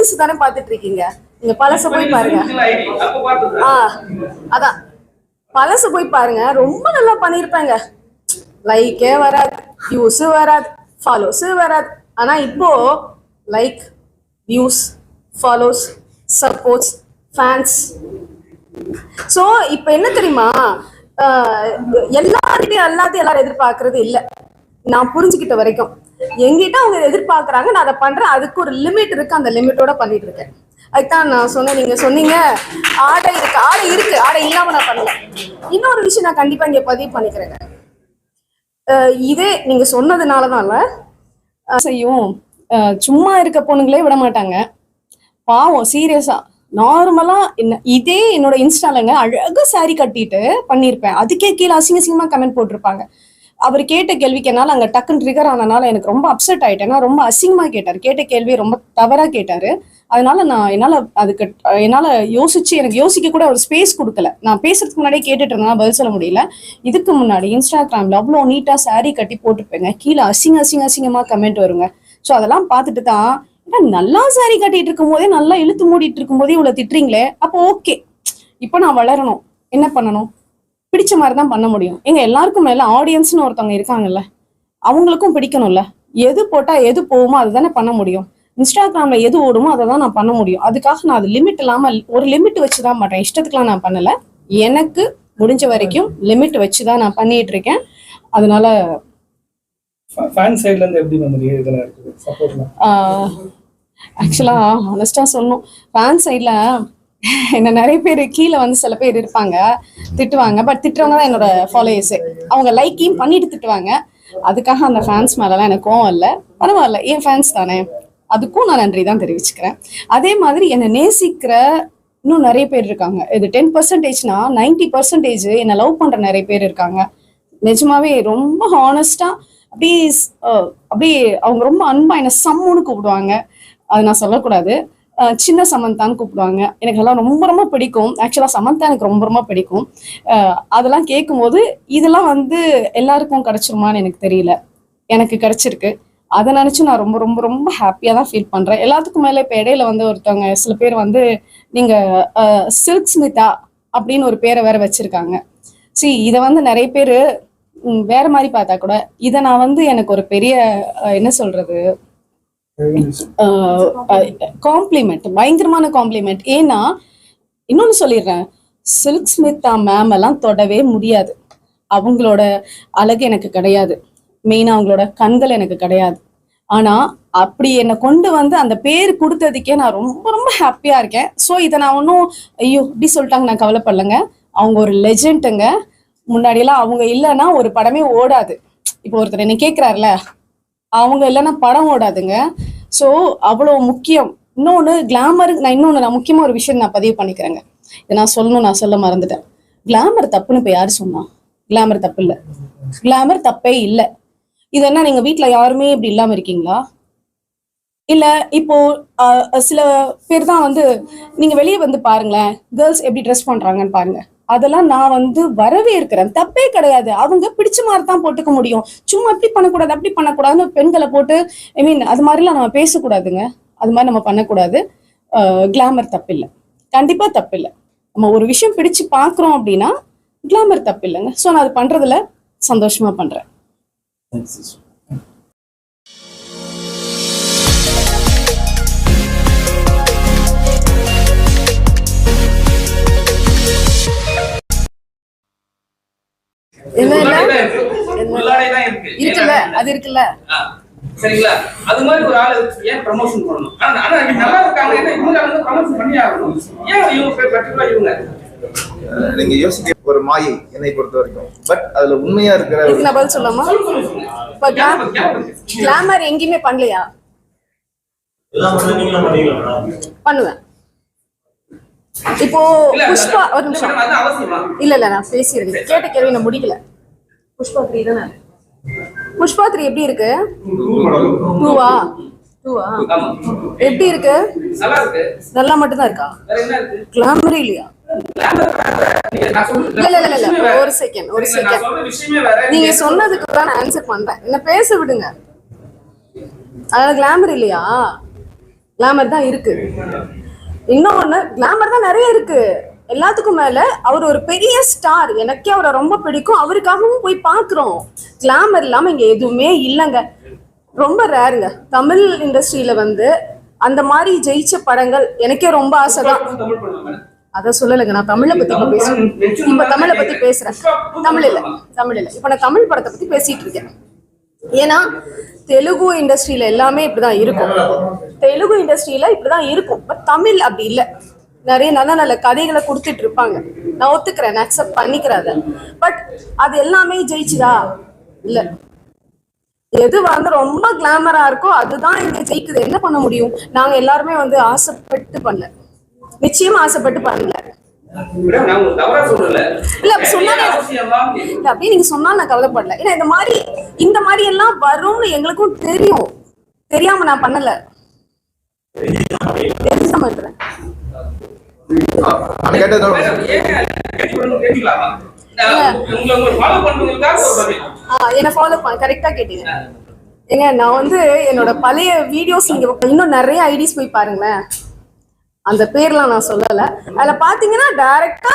புதுசு தானே பாத்துட்டு இருக்கீங்க நீங்க பழச போய் பாருங்க. ஐடி அப்ப பார்த்தது ஆ அதான். பழசு போய் பாருங்க. ரொம்ப நல்லா பண்ணியிருப்பாங்க. லைக்கே வராது வியூஸு வராது ஃபாலோஸு வராது. ஆனா இப்போ like views followers supports fans so இப்போ என்ன தெரியுமா? ஆஹ் எல்லார்கிட்டயும் எல்லாத்தையும் எல்லாரும் எதிர்பார்க்கறது இல்லை. நான் புரிஞ்சுக்கிட்ட வரைக்கும். எங்கிட்ட அவங்க எதிர்பார்க்கறாங்க நான் அதை பண்றேன். அதுக்கு ஒரு லிமிட் இருக்கு. அந்த லிமிட்டோட பண்ணிட்டு இருக்கேன். அதுதான் நான் சொன்னேன். நீங்க சொன்னீங்க ஆடை இருக்கு. ஆடை இருக்கு. ஆடை இல்லாம நான் பண்ணல. இன்னொரு விஷயம் நான் கண்டிப்பா இங்க பதிவு பண்ணிக்கிறேங்க. ஆஹ் இதே நீங்க சொன்னதுனாலதான் செய்யும். ஆஹ் சும்மா இருக்க பொண்ணுங்களே விட மாட்டாங்க. பாவம் சீரியஸா. நார்மலா என்ன இதே என்னோட இன்ஸ்டாலங்க அழகா சாரி கட்டிட்டு பண்ணியிருப்பேன் அதுக்கே கீழே அசிங்க அசிங்கமா கமெண்ட் போட்டிருப்பாங்க. அவர் கேட்ட கேள்விக்கு என்னால அங்க டக்குன்னு ட்ரிகர் ஆனனால எனக்கு ரொம்ப அப்செட் ஆயிட்டேன். ஏன்னா ரொம்ப அசிங்கமா கேட்டார். கேட்ட கேள்வி ரொம்ப தவறா கேட்டாரு. அதனால நான் என்னால அதுக்கு என்னால யோசிச்சு எனக்கு யோசிக்க கூட ஒரு ஸ்பேஸ் கொடுக்கல. நான் பேசுறதுக்கு முன்னாடியே கேட்டுட்டு இருந்தா பதில் சொல்ல முடியல. இதுக்கு முன்னாடி இன்ஸ்டாகிராம்ல அவ்வளோ நீட்டா saree கட்டி போட்டுருப்பேங்க. கீழே அசிங்க அசிங்க அசிங்கமா கமெண்ட் வருங்க. ஸோ அதெல்லாம் பார்த்துட்டு தான் ஏன்னா நல்லா சாரி கட்டிட்டு இருக்கும் போதே நல்லா இழுத்து மூடிட்டு இருக்கும் போதே இவ்வளவு திட்டுறீங்களே? அப்போ ஓகே இப்போ நான் வளரணும். என்ன பண்ணணும்? பிடிச்ச மாதிரி தான் பண்ண முடியும். எங்க எல்லாருக்கும் மேல ஆடியன்ஸ்னு ஒருத்தவங்க இருக்காங்கல்ல அவங்களுக்கும் பிடிக்கணும்ல. எது போட்டா எது போகுமோ அதுதானே பண்ண முடியும். இன்ஸ்டாகிராம்ல எது ஓடுமோ அதை தான் நான் பண்ண முடியும். அதுக்காக நான் அது லிமிட் இல்லாம ஒரு லிமிட் வச்சு தான் பண்றேன் இஷ்டத்துக்குலாம் நான் பண்ணல. எனக்கு முடிஞ்ச வரைக்கும் லிமிட் வச்சு தான் நான் பண்ணிட்டு இருக்கேன். அதனால ஃபேன் சைடுல இருந்து எப்படி மேம் இதெல்லாம் இருக்குது? சப்போர்ட்லாம் ஆக்சுவலா ஆனஸ்டா சொல்லணும். ஃபேன் சைட்ல என்ன நிறைய பேர் கீழே வந்து சில பேர் இருப்பாங்க திட்டுவாங்க. பட் திட்டுறவங்க தான் என்னோட ஃபாலோயர்ஸு அவங்க லைக்கையும் பண்ணிட்டு திட்டுவாங்க. அதுக்காக அந்த ஃபேன்ஸ் மேலலாம் எனக்கு கோவம் இல்லை. பரவாயில்ல என் ஃபேன்ஸ் தானே. அதுக்கும் நான் நன்றி தான் தெரிவிச்சுக்கிறேன். அதே மாதிரி என்னை நேசிக்கிற இன்னும் நிறைய பேர் இருக்காங்க. இது டென் பர்சன்டேஜ்னா நைன்டி பர்சன்டேஜ் என்னை லவ் பண்ணுற நிறைய பேர் இருக்காங்க. நிஜமாவே ரொம்ப ஹானஸ்டாக அப்படியே அப்படியே அவங்க ரொம்ப அன்பா என்னை சம்முன்னு கூப்பிடுவாங்க. அது நான் சொல்லக்கூடாது. சின்ன சமந்தான்னு கூப்பிடுவாங்க. எனக்கு எல்லாம் ரொம்ப ரொம்ப பிடிக்கும். ஆக்சுவலாக சமந்தா எனக்கு ரொம்ப ரொம்ப பிடிக்கும். அதெல்லாம் கேட்கும்போது இதெல்லாம் வந்து எல்லாருக்கும் கிடைச்சிருமான்னு எனக்கு தெரியல. எனக்கு கிடைச்சிருக்கு. அதை நினச்சி நான் ரொம்ப ரொம்ப ரொம்ப ஹாப்பியாக தான் ஃபீல் பண்ணுறேன் எல்லாத்துக்கும் மேலே இப்போ இடையில வந்து ஒருத்தவங்க சில பேர் வந்து நீங்கள் சில்க் ஸ்மிதா அப்படின்னு ஒரு பேரை வேற வச்சிருக்காங்க. சி இதை வந்து நிறைய பேர் வேற மாதிரி பார்த்தா கூட இதை நான் வந்து எனக்கு ஒரு பெரிய என்ன சொல்றது காம்ப்ளிமெண்ட் uh, uh, பயங்கரமான காம்ப்ளிமெண்ட் ஏன்னா இன்னொன்னு சொல்லிடுறேன். சில்க் ஸ்மிதா மேம் எல்லாம் தொடவே முடியாது. அவங்களோட அழகு எனக்கு கிடையாது. மெயினா அவங்களோட கண்கள் எனக்கு கிடையாது. ஆனா அப்படி என்னை கொண்டு வந்து அந்த பேர் கொடுத்ததுக்கே நான் ரொம்ப ரொம்ப ஹாப்பியா இருக்கேன். ஸோ இதை நான் ஒன்றும் ஐயோ இப்படி சொல்லிட்டாங்க நான் கவலைப்படலைங்க. அவங்க ஒரு லெஜெண்டுங்க முன்னாடியெல்லாம் அவங்க இல்லைன்னா ஒரு படமே ஓடாது. இப்போ ஒருத்தர் என்னை கேட்குறாருல அவங்க இல்லைன்னா படம் ஓடாதுங்க. ஸோ அவ்வளோ முக்கியம். இன்னொன்று கிளாமர் நான் இன்னொன்று நான் முக்கியமாக ஒரு விஷயம் நான் பதிவு பண்ணிக்கிறேங்க. இதை நான் சொல்லணும் நான் சொல்ல மறந்துட்டேன். கிளாமர் தப்புன்னு இப்போ யார் சொன்னா? கிளாமர் தப்பு இல்லை. கிளாமர் தப்பே இல்லை. இது என்ன நீங்க வீட்ல யாருமே இப்படி இல்லாம இருக்கீங்களா? இல்ல இப்போ ஆஹ், சில பேர் தான் வந்து நீங்க வெளியே வந்து பாருங்களேன் கேர்ள்ஸ் எப்படி ட்ரெஸ் பண்றாங்கன்னு பாருங்க. அதெல்லாம் நான் வந்து வரவே இருக்கிறேன் தப்பே கிடையாது. அவங்க பிடிச்ச மாதிரி தான் போட்டுக்க முடியும். சும்மா இப்படி பண்ணக்கூடாது அப்படி பண்ணக்கூடாதுன்னு பெண்களை போட்டு ஐ மீன் அது மாதிரிலாம் நம்ம பேசக்கூடாதுங்க. அது மாதிரி நம்ம பண்ணக்கூடாது. கிளாமர் தப்பு இல்லை கண்டிப்பா தப்பு இல்லை நம்ம ஒரு விஷயம் பிடிச்சு பார்க்குறோம் அப்படின்னா கிளாமர் தப்பு இல்லைங்க ஸோ நான் அது பண்றதுல சந்தோஷமா பண்றேன். இருக்குல்ல? அது இருக்குல்ல? சரிங்களா? அது மாதிரி ஒரு ஆளு ஏன் ப்ரமோஷன் பண்ணணும் ஆனா ஆனா இவங்க நல்லா இருக்காங்க. ஏன்னா இவங்க வந்து ப்ரமோஷன் பண்ணி ஆகணும் ஏன் இவங்க பர்டிகுலரா இவங்க? அஹ் நீங்க யோசிக்க ஒரு மாயை என்னை பொறுத்த வரைக்கும். பட் அதுல உண்மையா இருக்கிற நான் பதில் சொல்லாமா கிளாமர் எங்கேயுமே பண்ணலையா? பண்ணுவேன். இப்போ புஷ்பா ஒரு நிமிஷம். இல்ல இல்ல நான் பேசிடுறேன். கேட்ட கேள்வி நான் முடிக்கல. புஷ்பா த்ரீ தானே? புஷ்பா த்ரீ எப்படி இருக்கு? டூவா? டூவா? எப்படி இருக்கு? நல்லா மட்டும்தான் இருக்கா? கிளாமர் இல்லையா. ஒரு second, ஒரு வேற. நீங்க சொன்னதுக்கு தான் நான் ஆன்சர் பண்றேன். என்ன பேச விடுங்க. அதனால கிளாமர் இல்லையா? கிளாமர் தான் இருக்கு. இன்னொன்னு கிளாமர் தான் நிறைய இருக்கு. எல்லாத்துக்கும் மேல அவர் ஒரு பெரிய ஸ்டார் எனக்கே அவரை ரொம்ப பிடிக்கும். அவருக்காகவும் போய் பாக்குறோம் கிளாமர் இல்லாம இங்க எதுவுமே இல்லைங்க. ரொம்ப ரேருங்க தமிழ் இண்டஸ்ட்ரியில வந்து அந்த மாதிரி ஜெயிச்ச படங்கள் எனக்கே ரொம்ப ஆசை தான் தமிழ் படம் மேடம். அத சொல்லலைங்க. நான் தமிழை பத்தி இப்ப பேசுறேன். இப்ப தமிழை பத்தி பேசுறேன். தமிழ் இல்ல தமிழ் இல்ல இப்ப நான் தமிழ் படத்தை பத்தி பேசிட்டு இருக்கேன். ஏன்னா தெலுங்கு இண்டஸ்ட்ரியில எல்லாமே இப்படிதான் இருக்கும். தெலுங்கு இண்டஸ்ட்ரியில இப்படிதான் இருக்கும். பட் தமிழ் அப்படி இல்ல. நிறைய நல்ல நல்ல கதைகளை கொடுத்துட்டு இருப்பாங்க. நான் ஒத்துக்கிறேன். அக்செப்ட் பண்ணிக்கிறேன் அதை. பட் அது எல்லாமே ஜெயிச்சுதா? இல்ல. எது வந்து ரொம்ப கிளாமரா இருக்கோ அதுதான் இங்க ஜெயிக்குது. என்ன பண்ண முடியும்? நாங்க எல்லாருமே வந்து ஆசைப்பட்டு பண்ணல. நிச்சயம் ஆசைப்பட்டு பண்ணல. அப்படியே நீங்க சொன்னாலும் நான் கவலைப்படல. ஏன்னா இந்த மாதிரி இந்த மாதிரி எல்லாம் வரும்னு எங்களுக்கும் தெரியும். தெரியாம நான் பண்ணல. ஆ என்ன ஃபாலோ பண்ண கரெக்டா கேட்டீங்க. ஏங்க நான் வந்து என்னோட பழைய வீடியோஸ் நீங்க இன்னும் நிறைய ஐடிஸ் போய் பாருங்களேன். அந்த பேர்லாம் நான் சொல்லல. அதுல பாத்தீங்கன்னா டைரக்டா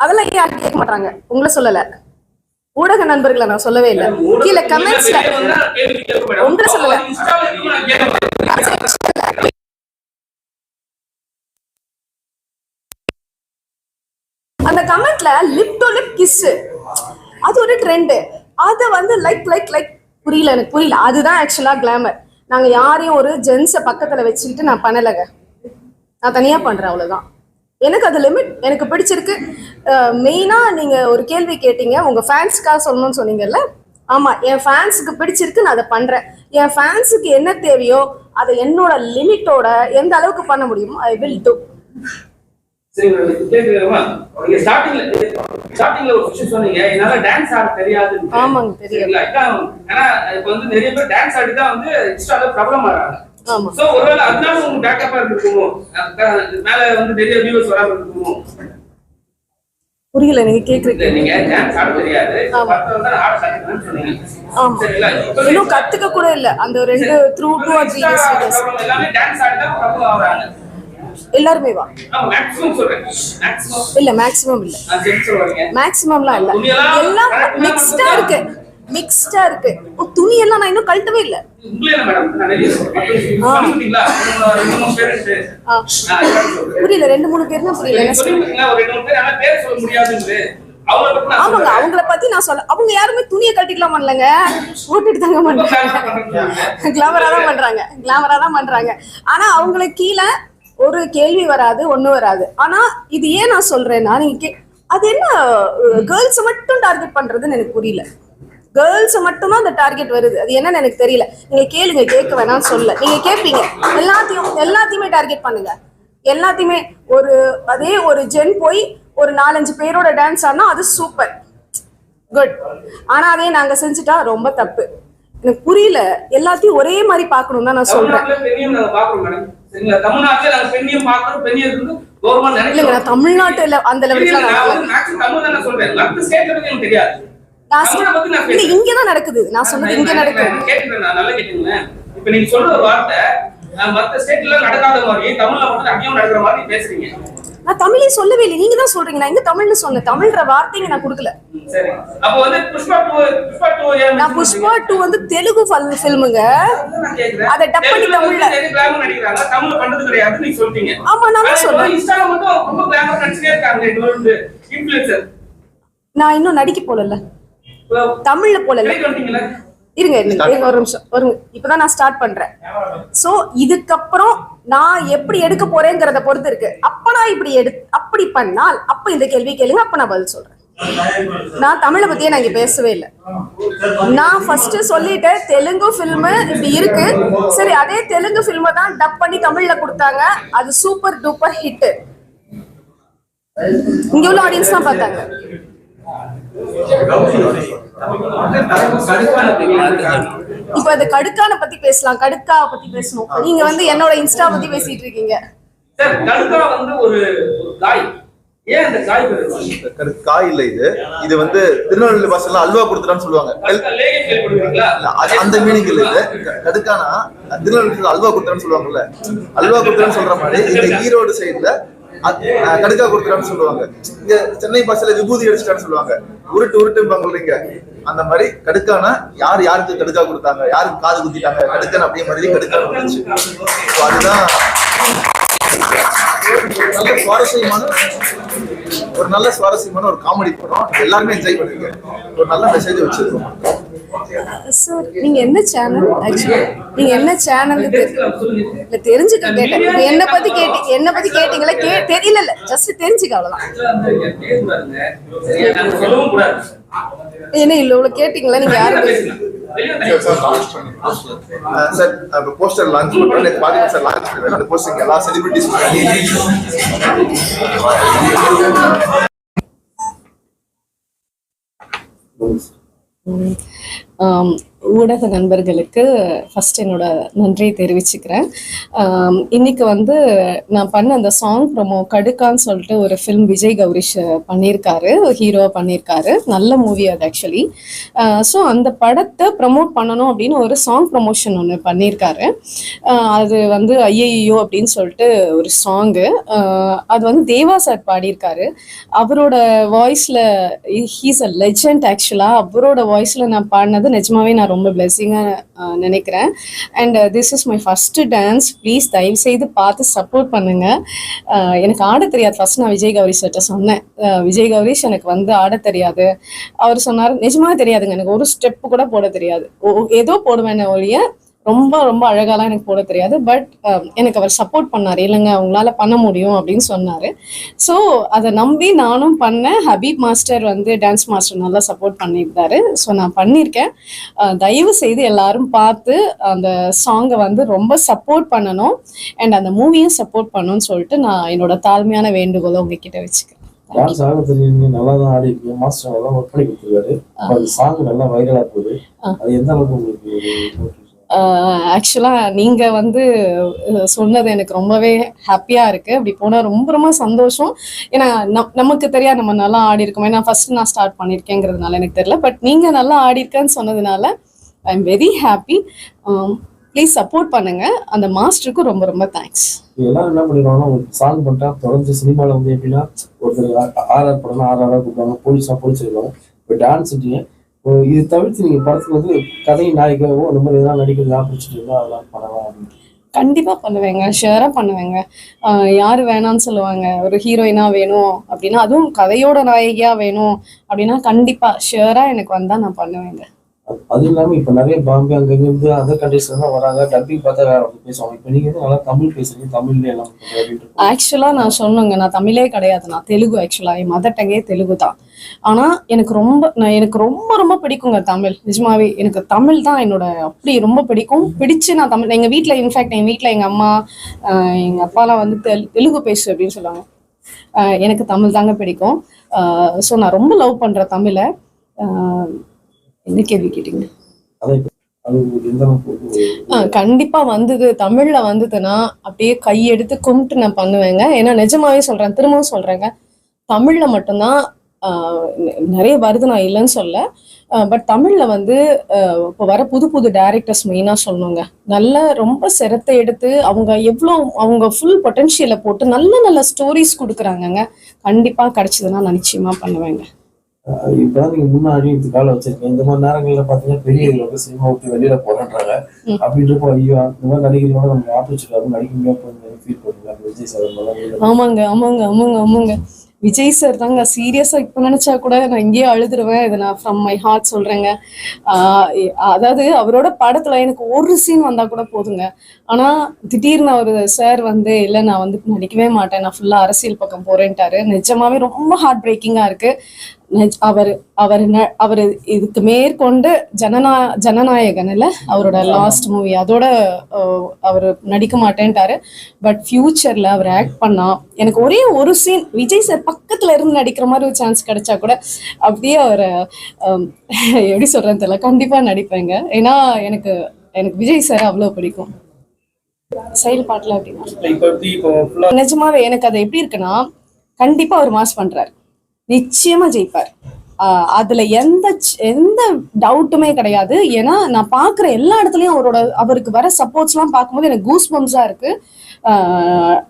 அதெல்லாம் ஏன் யாரும் கேட்க மாட்டாங்க? உங்களை சொல்லல. ஊடக நண்பர்களை நான் சொல்லவே இல்லை. கீழே கமெண்ட்ஸ்ல உங்களை சொல்லல. அந்த கமெண்ட்ல லிப் டு லிப் கிஸ் அது ஒரு ட்ரெண்டு அதை வந்து லைக் லைக் லைக் புரியல எனக்கு புரியல. அதுதான் ஆக்சுவலா கிளாமர் நாங்க யாரையும் ஒரு ஜென்ஸை பக்கத்துல வச்சுக்கிட்டு நான் பண்ணலைங்க. நான் தனியா பண்றேன் அவ்வளவுதான். எனக்கு அது லிமிட் எனக்கு பிடிச்சிருக்கு. மெயினா நீங்க ஒரு கேள்வி கேட்டீங்க உங்க ஃபேன்ஸ்க்காக சொல்லணும்னு சொன்னீங்கல்ல? ஆமா என் ஃபேன்ஸுக்கு பிடிச்சிருக்கு நான் அதை பண்றேன். என் ஃபேன்ஸுக்கு என்ன தேவையோ அதை என்னோட லிமிட்டோட எந்த அளவுக்கு பண்ண முடியுமோ ஐ வில் ஸ்டார்டிங்ல ஒரு விஷயம் சொன்னீங்க என்னால டான்ஸ் ஆட தெரியாது. ஆமாங்க, தெரியாது. ஆனா இப்ப வந்து நிறைய பேர் டான்ஸ் ஆடி தான் வந்து இன்ஸ்டால பிரபலம் ஆறாங்க ஆமா சோ ஒருவேளை அதனால உங்க பேக்கப்பா இருக்குமோ அஹ் மேல வந்து நிறைய வியூஸ் வராம இருக்குமோ புரியல நீங்க கேக்குறீங்க. நீங்க டான்ஸ் ஆட தெரியாது சரிங்களா? இன்னும் கத்துக்க கூட இல்ல. அந்த ரெண்டு த்ரூ டூ ஆர் த்ரீ எல்லாமே டான்ஸ் எல்லாருமே வா. இல்ல மேக்ஸிமம் இல்ல. மேக்ஸிமம்லாம் இல்ல. எல்லாம் மிக்ஸ்டா. இருக்கு. மிக்ஸ்டா இருக்கு. துணி எல்லாம் நான் இன்னும் கழட்டவே இல்ல. புரியல ரெண்டு மூணு பேர். புரியல அவங்கள ஆமாங்க. அவங்கள பத்தி நான் சொல்ல அவங்க யாருமே துணியை கட்டிக்கலாம் பண்ணலங்க போட்டுட்டு தாங்க பண்றாங்க. கிளாமரா தான் பண்றாங்க. கிளாமரா தான் பண்றாங்க. ஆனா அவங்களுக்கு கீழே ஒரு கேள்வி வராது ஒண்ணு வராது. ஆனா இது ஏன் நான் சொல்றேன்னா நீங்க கே- அது என்ன கேர்ள்ஸ் மட்டும் டார்கெட் பண்றதுன்னு எனக்கு புரியல. கேர்ள்ஸ் மட்டும்தான் அந்த டார்கெட் வருது. அது என்னன்னு எனக்கு தெரியல. நீங்க கேளுங்க கேட்க வேணாம்னு சொல்ல நீங்க கேட்பீங்க எல்லாத்தையும் எல்லாத்தையுமே டார்கெட் பண்ணுங்க. எல்லாத்தையுமே ஒரு அதே ஒரு ஜென் போய் ஒரு நாலஞ்சு பேரோட டான்ஸ் ஆடினா அது சூப்பர் குட் ஆனா அதே நாங்க செஞ்சுட்டா ரொம்ப தப்பு. எனக்கு புரியல. எல்லாத்தையும் ஒரே மாதிரி பார்க்கணும் தான் நான் சொல்றேன். இல்லைங்க நான் தமிழ்நாட்டுல அந்த லெவலுக்கு தான். இங்கதான் நடக்குது. நான் சொன்னது இங்க நடக்குது. நான் நல்லா கேட்டுங்களேன் இப்ப நீங்க சொல்ற ஒரு வார்த்தை அஹ், மத்த ஸ்டேட்ல நடக்காத மாதிரி தமிழ்ல மட்டும் அங்கேயும் நடக்கிற மாதிரி பேசுறீங்க. நான் தமிழே சொல்லவே இல்லை. நீங்க தான் சொல்றீங்க. நான் எங்க தமிழ்னு சொன்னேன் தமிழ்ன்ற வார்த்தைங்க நான் கொடுக்கல. அப்ப வந்து புஷ்பா டூ புஷ்பா டூ நான் புஷ்பா டூ வந்து தெலுங்கு ஃபில்முங்க அதை டப் பண்ணி தமிழ்ல. தமிழ்ல பண்றது கிடையாது நீங்க சொல்லிட்டீங்க. ஆமா, நான் சொல்றேன். இன்ஸ்டால மட்டும் ரொம்ப கிளாமர் நடிச்சுட்டே இருக்காங்க இன்ஃபுளுசர் நான் இன்னும் நடிக்க போலல தமிழ்ல வந்துட்டீங்களா இருங்க இருங்க இருங்க ஒரு நிமிஷம் ஒரு இப்பதான் நான் ஸ்டார்ட் பண்றேன். சோ இதுக்கப்புறம் நான் எப்படி எடுக்க போறேங்கிறத பொறுத்து இருக்கு. அப்ப நான் இப்படி எடு அப்படி பண்ணால் அப்ப இந்த கேள்வி கேளுங்க அப்ப நான் பதில் சொல்றேன். நான் தமிழை பத்தியே நான் இங்க பேசவே இல்லை. நான் ஃபர்ஸ்ட் சொல்லிட்டேன் தெலுங்கு ஃபில்ம் இப்படி இருக்கு. சரி அதே தெலுங்கு ஃபில்மை தான் டப் பண்ணி தமிழ்ல கொடுத்தாங்க. அது சூப்பர் டூப்பர் ஹிட் இங்க உள்ள ஆடியன்ஸ் தான் பார்த்தாங்க. இப்ப அது கடுக்கான பத்தி பேசலாம். கடுக்கா பத்தி பேசணும். நீங்க வந்து என்னோட இன்ஸ்டா பத்தி பேசிட்டு இருக்கீங்க. சார் கடுக்கா வந்து ஒரு ஒரு காய். ஏன் அந்த காய் பேர் வச்சிருக்காங்க? கரு- காய் இல்ல இது. இது வந்து திருநெல்வேலி பாஷைல அல்வா கொடுத்துட்டான்னு சொல்லுவாங்க. அந்த மீனிங் இல்ல இது. க- கடுக்கானா திருநெல்வேலி அல்வா கொடுத்துறான்னு சொல்லுவாங்கல்ல. அல்வா கொடுத்துறான்னு சொல்ற மாதிரி இந்த ஈரோடு சைடுல கடுக்கா கொடுத்துறான்னு சொல்லுவாங்க. இங்க சென்னை பாஷையில விபூதி அடிச்சிட்டான்னு சொல்லுவாங்க. உருட்டு உருட்டுப்பாங்க அந்த மாதிரி கடுக்கானா யார் யாருக்கு கடுக்கா கொடுத்தாங்க? யாருக்கு காது குத்திட்டாங்க? கடுக்கன் அப்படியே மாதிரி கடுக்கான வந்துச்சு அதுதான். நல்ல சுவாரஸ்யமான ஒரு நல்ல சுவாரஸ்யமான ஒரு காமெடி படம். எல்லாருமே என்ஜாய் பண்ணுவீங்க ஒரு நல்ல மெசேஜ் வச்சிருக்கோம். சார் நீங்க என்ன சேனல் ஆக்சுவலி நீங்க என்ன சேனல். இல்ல தெரிஞ்சுக்க கேட்டேன். என்ன பத்தி கேட்டி என்ன பத்தி கேட்டீங்களா? கே தெரியல இல்ல ஜஸ்ட் தெரிஞ்சுக்க அவ்வளவுதான். என்ன இல்ல இவ்வளவு கேட்டீங்களா? நீங்க யாரு பேசலாம். வெளிய வந்து சார் இப்போ போஸ்டர் லான்ச் பண்றோம் நேற்று பாத்தீங்கன்னா சார் லான்ச் பண்ணுறேன் அந்த ஊடக நண்பர்களுக்கு ஃபர்ஸ்ட் என்னோட நன்றியை தெரிவிச்சுக்கிறேன். இன்னைக்கு வந்து நான் பண்ண அந்த சாங் ப்ரொமோ கடுக்கான்னு சொல்லிட்டு ஒரு ஃபிலிம் விஜய் கௌரிஷ் பண்ணியிருக்காரு ஹீரோவாக பண்ணியிருக்காரு. நல்ல மூவி அது ஆக்சுவலி ஸோ அந்த படத்தை ப்ரமோட் பண்ணணும் அப்படின்னு ஒரு சாங் ப்ரமோஷன் ஒன்று பண்ணியிருக்காரு. அது வந்து ஐஐயோ அப்படின்னு சொல்லிட்டு ஒரு சாங்கு அது வந்து தேவா சார் பாடியிருக்காரு. அவரோட வாய்ஸில் ஹீஸ் அ லெஜண்ட் ஆக்சுவலாக அவரோட வாய்ஸில் நான் பாடினது நிஜமாவே நான் ரொம்ப பிளெஸிங்காக நினைக்கிறேன். And this is my first dance please தயவு செய்து பார்த்து சப்போர்ட் பண்ணுங்கள் எனக்கு ஆட தெரியாது. ஃபர்ஸ்ட் நான் விஜய் கௌரி சார்ட்ட சொன்னேன். விஜய் கௌரிஷ் எனக்கு வந்து ஆட தெரியாது. அவர் சொன்னார் நிஜமாக தெரியாதுங்க. எனக்கு ஒரு ஸ்டெப்பு கூட போட தெரியாது. ஓ- ஏதோ போடுவேன் ஒழிய ரொம்ப ரொம்ப அழகாலாம் எனக்கு போட தெரியாது. பட் எனக்கு அவர் சப்போர்ட் பண்ணார். இல்லைங்க அவங்களால பண்ண முடியும் அப்படின்னு சொன்னார். ஸோ அதை நம்பி நானும் பண்ணேன் ஹபீப் மாஸ்டர் வந்து டான்ஸ் மாஸ்டர் நல்லா சப்போர்ட் பண்ணியிருந்தாரு. ஸோ நான் பண்ணியிருக்கேன். தயவு செய்து எல்லாரும் பார்த்து அந்த சாங்கை வந்து ரொம்ப சப்போர்ட் பண்ணணும். அண்ட் அந்த மூவியும் சப்போர்ட் பண்ணணும்னு சொல்லிட்டு நான் என்னோட தாழ்மையான வேண்டுகோளை உங்ககிட்ட வச்சுக்கிறேன். டான்ஸ் ஆட தெரியுங்க நல்லா தான் ஆடி இருக்கீங்க. மாஸ்டர் நல்லா ஒர்க் பண்ணி கொடுத்துருக்காரு. சாங் நல்லா வைரலா போகுது. அது எந்த அளவுக்கு உங்களுக்கு? ஆக்சுவலாக நீங்கள் வந்து சொன்னது எனக்கு ரொம்பவே ஹாப்பியாக இருக்குது அப்படி போனால் ரொம்ப ரொம்ப சந்தோஷம் ஏன்னா நம் நமக்கு தெரியாது நம்ம நல்லா ஆடி இருக்கோம் ஏன்னா ஃபர்ஸ்ட் நான் ஸ்டார்ட் பண்ணியிருக்கேங்கிறதுனால எனக்கு தெரியல பட் நீங்கள் நல்லா ஆடி இருக்கேன்னு சொன்னதுனால I am very happy please support பண்ணுங்க அந்த மாஸ்டருக்கும் ரொம்ப ரொம்ப தேங்க்ஸ் எல்லாரும் என்ன பண்ணிடுவாங்கன்னா ஒரு சாங் பண்ணிட்டா தொடர்ந்து சினிமால வந்து எப்படின்னா ஒருத்தர் ஆர்ஆர் படம்னா ஆர்ஆரா கொடுப்பாங்க போலீஸா போலீஸ் இருப்பாங்க இப்போ டான்ஸ் இது தவிர்த்து நீங்க படத்துக்கு வந்து கதை நாயகாவோ அந்த மாதிரி எதாவது நடிக்கிறது ஆப்பர்ச்சுனிட்டி இருந்தா அதெல்லாம் பண்ணலாம் அப்படின்னு கண்டிப்பாக பண்ணுவேங்க. ஷேராக பண்ணுவேங்க. யார் வேணாம்னு சொல்லுவாங்க. ஒரு ஹீரோயினாக வேணும் அப்படின்னா அதுவும் கதையோட நாயகியாக வேணும் அப்படின்னா கண்டிப்பாக ஷேராக எனக்கு வந்தால் நான் பண்ணுவேங்க. அதுவும் இல்லாம இப்ப நிறைய பாம்பே அங்கங்க இருந்து அதர் கண்ட்ரீஸ்ல வராங்க. டப்பிங் பார்த்தா வேற ஒன்று பேசுவாங்க. இப்ப நீங்க வந்து நல்லா தமிழ் பேசுறீங்க. தமிழ்ல எல்லாம் ஆக்சுவலாக நான் சொன்னேங்க நான் தமிழே கிடையாது. நான் தெலுங்கு ஆக்சுவலாக என் மதர் டங்கே தெலுங்கு தான். ஆனால் எனக்கு ரொம்ப நான் எனக்கு ரொம்ப ரொம்ப பிடிக்குங்க தமிழ். நிஜமாவே எனக்கு தமிழ் தான் என்னோட அப்படி ரொம்ப பிடிக்கும். பிடிச்சு நான் தமிழ் எங்கள் வீட்டில் இன்ஃபேக்ட் எங்கள் வீட்டில் எங்கள் அம்மா எங்கள் அப்பாலாம் வந்து தெல் தெலுங்கு பேசு அப்படின்னு சொல்லுவாங்க. எனக்கு தமிழ் தாங்க பிடிக்கும். ஸோ நான் ரொம்ப லவ் பண்ணுறேன் தமிழை. என்ன கேள்வி கேட்டீங்க? கண்டிப்பா வந்தது. தமிழ்ல வந்ததுன்னா அப்படியே கையெடுத்து கும்பிட்டு நான் பண்ணுவேங்க. ஏன்னா நிஜமாவே சொல்றேன் திரும்பவும் சொல்றேங்க. தமிழ்ல மட்டும்தான் நிறைய வருது நான் இல்லைன்னு சொல்ல. பட் தமிழ்ல வந்து இப்போ வர புது புது டேரக்டர்ஸ் மெயினாக சொல்லணுங்க. நல்ல ரொம்ப சிரத்தை எடுத்து அவங்க எவ்வளோ அவங்க ஃபுல் பொட்டன்ஷியலை போட்டு நல்ல நல்ல ஸ்டோரிஸ் கொடுக்குறாங்கங்க. கண்டிப்பா கிடைச்சதுன்னா நான் நிச்சயமா பண்ணுவேங்க. நீங்க முன்னாடி இந்த காலம் வச்சிருக்கீங்க இந்த மாதிரி நேரங்கள்ல பாத்தீங்கன்னா பெரிய இதுல வந்து சினிமா விட்டு வெளியில போறேன்றாங்க. அப்படின்றப்போ ஐயோ இந்த மாதிரி நடிகர்களோட நமக்கு ஆப்பர்ச்சுனிட்டி நடிக்க முடியாது ஃபீல் பண்ணுங்க அந்த விஜய் சார் ஆமாங்க ஆமாங்க ஆமாங்க ஆமாங்க. விஜய் சார் தாங்க சீரியஸா இப்போ நினைச்சா கூட நான் இங்கேயே அழுதுருவேன். இதை நான் ஃப்ரம் மை ஹார்ட் சொல்றேங்க. அதாவது அவரோட படத்துல எனக்கு ஒரு சீன் வந்தா கூட போதுங்க. ஆனா திடீர்னு அவர் சார் வந்து இல்லை நான் வந்து நடிக்கவே மாட்டேன். நான் ஃபுல்லா அரசியல் பக்கம் போறேன்ட்டாரு. நிஜமாவே ரொம்ப ஹார்ட் பிரேக்கிங்கா இருக்கு. அவர் அவர் அவர் இதுக்கு மேற்கொண்டு ஜனநா ஜனநாயகன் இல்ல அவரோட லாஸ்ட் மூவி அதோட அவர் நடிக்க மாட்டேன்ட்டாரு. பட் ஃபியூச்சர்ல அவர் ஆக்ட் பண்ணா எனக்கு ஒரே ஒரு சீன் விஜய் சார் பக்கத்துல இருந்து நடிக்கிற மாதிரி ஒரு சான்ஸ் கிடைச்சா கூட அப்படியே அவர் எப்படி சொல்றேன்னு தெரியல. கண்டிப்பா நடிப்பேங்க. ஏன்னா எனக்கு எனக்கு விஜய் சார் அவ்வளோ பிடிக்கும். செயல்பாட்டில் அப்படின்னா. நிஜமாவே எனக்கு அது எப்படி இருக்குன்னா கண்டிப்பா அவர் மாஸ் பண்றாரு. நிச்சயமா ஜெயிப்பார். அதுல எந்த எந்த டவுட்டுமே கிடையாது. ஏன்னா நான் பாக்குற எல்லா இடத்துலயும் அவரோட அவருக்கு வர சப்போர்ட்ஸ் எல்லாம் பார்க்கும்போது எனக்கு கூஸ் பம்ஸா இருக்கு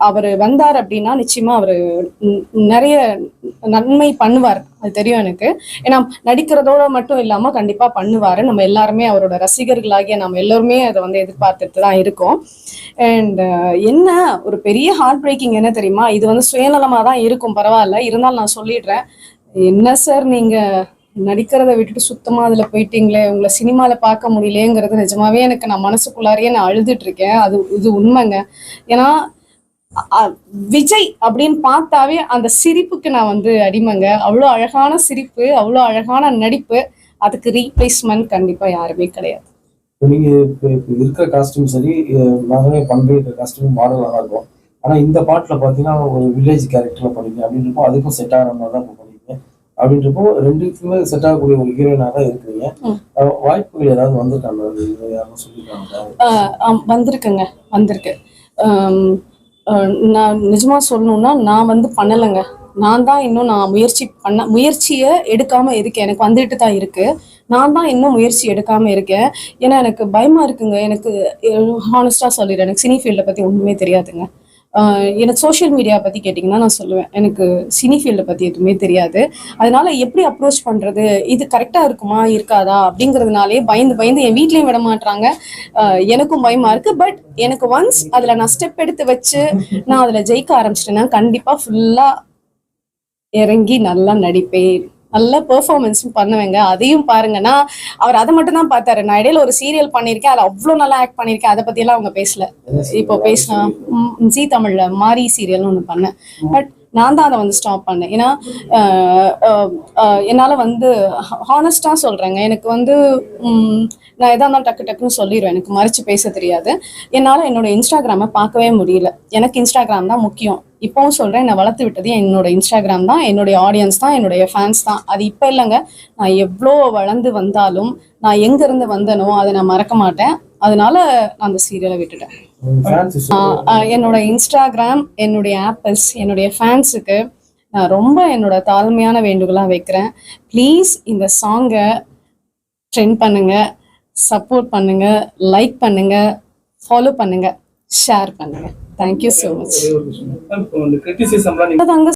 அவர் வந்தார் அப்படின்னா நிச்சயமா அவர் நிறைய நன்மை பண்ணுவார். அது தெரியும் எனக்கு. ஏன்னா நடிக்கிறதோட மட்டும் இல்லாம கண்டிப்பா பண்ணுவாரு. நம்ம எல்லாருமே அவரோட ரசிகர்களாகிய நம்ம எல்லாருமே அதை வந்து எதிர்பார்த்துட்டு தான் இருக்கோம். அண்ட் என்ன ஒரு பெரிய ஹார்ட் பிரேக்கிங் என்ன தெரியுமா? இது வந்து சுயநலமா தான் இருக்கும். பரவாயில்ல. இருந்தாலும் நான் சொல்லிடுறேன். என்ன சார் நீங்க நடிக்கிறத விட்டுட்டு சுத்தமா அதுல போயிட்டீங்களே? உங்களை சினிமால பார்க்க முடியலேங்கிறது நிஜமாவே எனக்கு நான் மனசுக்குள்ளாரையே நான் அழுதுட்டு இருக்கேன் அது இது உண்மைங்க. ஏன்னா விஜய் அப்படின்னு பார்த்தாவே அந்த சிரிப்புக்கு நான் வந்து அடிமைங்க. அவ்வளோ அழகான சிரிப்பு அவ்வளோ அழகான நடிப்பு. அதுக்கு ரீப்ளேஸ்மெண்ட் கண்டிப்பா யாருமே கிடையாது. நீங்க இருக்கிற காஸ்டியூம் சரி நாங்களே பண்ற காஸ்டியூம் மாடல் நல்லா இருக்கும் ஆனா இந்த பாட்டுல பாத்தீங்கன்னா ஒரு வில்லேஜ் கேரக்டர்ல பண்ணீங்க அப்படின்னு அதுக்கும் செட் ஆகிற மாதிரி தான் அப்படின்றப்போ ரெண்டுக்குமே செட் ஆகக்கூடிய ஒரு ஹீரோயினாக தான் இருக்கிறீங்க. வாய்ப்புகள் ஏதாவது வந்திருக்காங்க யாரும் சொல்லியிருக்காங்க வந்திருக்குங்க வந்திருக்கு. நான் நிஜமா சொல்லணும்னா நான் வந்து பண்ணலைங்க. நான் தான் இன்னும் நான் முயற்சி பண்ண முயற்சியை எடுக்காம இருக்கேன். எனக்கு வந்துட்டு தான் இருக்கு. நான் தான் இன்னும் முயற்சி எடுக்காம இருக்கேன். ஏன்னா எனக்கு பயமா இருக்குங்க. எனக்கு ஹானஸ்டா சொல்லிடுறேன். எனக்கு சினி ஃபீல்டை பத்தி ஒண்ணுமே தெரியாதுங்க. எனக்கு சோஷியல் மீடியா பத்தி கேட்டிங்கன்னா நான் சொல்லுவேன். எனக்கு சினி ஃபீல்டை பத்தி எதுவுமே தெரியாது. அதனால எப்படி அப்ரோச் பண்றது? இது கரெக்டா இருக்குமா? இருக்காதா? அப்படிங்கறதுனாலே பயந்து பயந்து என் வீட்லயும் விட மாட்டாங்க எனக்கும் பயமா இருக்கு. பட் எனக்கு ஒன்ஸ் அதுல நான் ஸ்டெப் எடுத்து வச்சு நான் அதுல ஜெயிக்க ஆரம்பிச்சிட்டேன்னா கண்டிப்பா ஃபுல்லா இறங்கி நல்லா நடிப்பேன். நல்ல பெர்ஃபார்மன்ஸும் பண்ணுவேங்க. அதையும் பாருங்க. நான் அவர் அதை மட்டும் தான் பார்த்தாரு. நான் இடையில ஒரு சீரியல் பண்ணியிருக்கேன். அதில் அவ்வளோ நல்லா ஆக்ட் பண்ணியிருக்கேன். அதை பத்தியெல்லாம் அவங்க பேசல. இப்போ ம், ஜீ தமிழ்ல மாரி சீரியல்னு ஒன்று பண்ணேன். பட் நான் தான் அதை வந்து ஸ்டாப் பண்ணேன். ஏன்னா என்னால வந்து ஹானஸ்டா சொல்றேங்க. எனக்கு வந்து நான் எதா இருந்தாலும் டக்கு டக்குன்னு சொல்லிடுவேன் எனக்கு மறைச்சு பேச தெரியாது. என்னால என்னோட இன்ஸ்டாகிராமை பார்க்கவே முடியல. எனக்கு இன்ஸ்டாகிராம் தான் முக்கியம். இப்போவும் சொல்றேன் என்னை வளர்த்து விட்டது என்னோட இன்ஸ்டாகிராம் தான் என்னுடைய ஆடியன்ஸ் தான் என்னுடைய ஃபேன்ஸ் தான். அது இப்போ இல்லைங்க. நான் எவ்வளோ வளர்ந்து வந்தாலும் நான் எங்க இருந்து வந்தனோ அதை நான் மறக்க மாட்டேன். அதனால நான் அந்த சீரியலை விட்டுட்டேன். என்னோட இன்ஸ்டாகிராம் என்னுடைய ஆப்பிள்ஸ் என்னுடைய ஃபேன்ஸுக்கு நான் ரொம்ப என்னோட தாழ்மையான வேண்டுகோளாக வைக்கிறேன். ப்ளீஸ் இந்த சாங்கை ட்ரெண்ட் பண்ணுங்க சப்போர்ட் பண்ணுங்க லைக் பண்ணுங்க ஃபாலோ பண்ணுங்க ஷேர் பண்ணுங்க. தேங்க்யூ ஸோ மச் ஒரே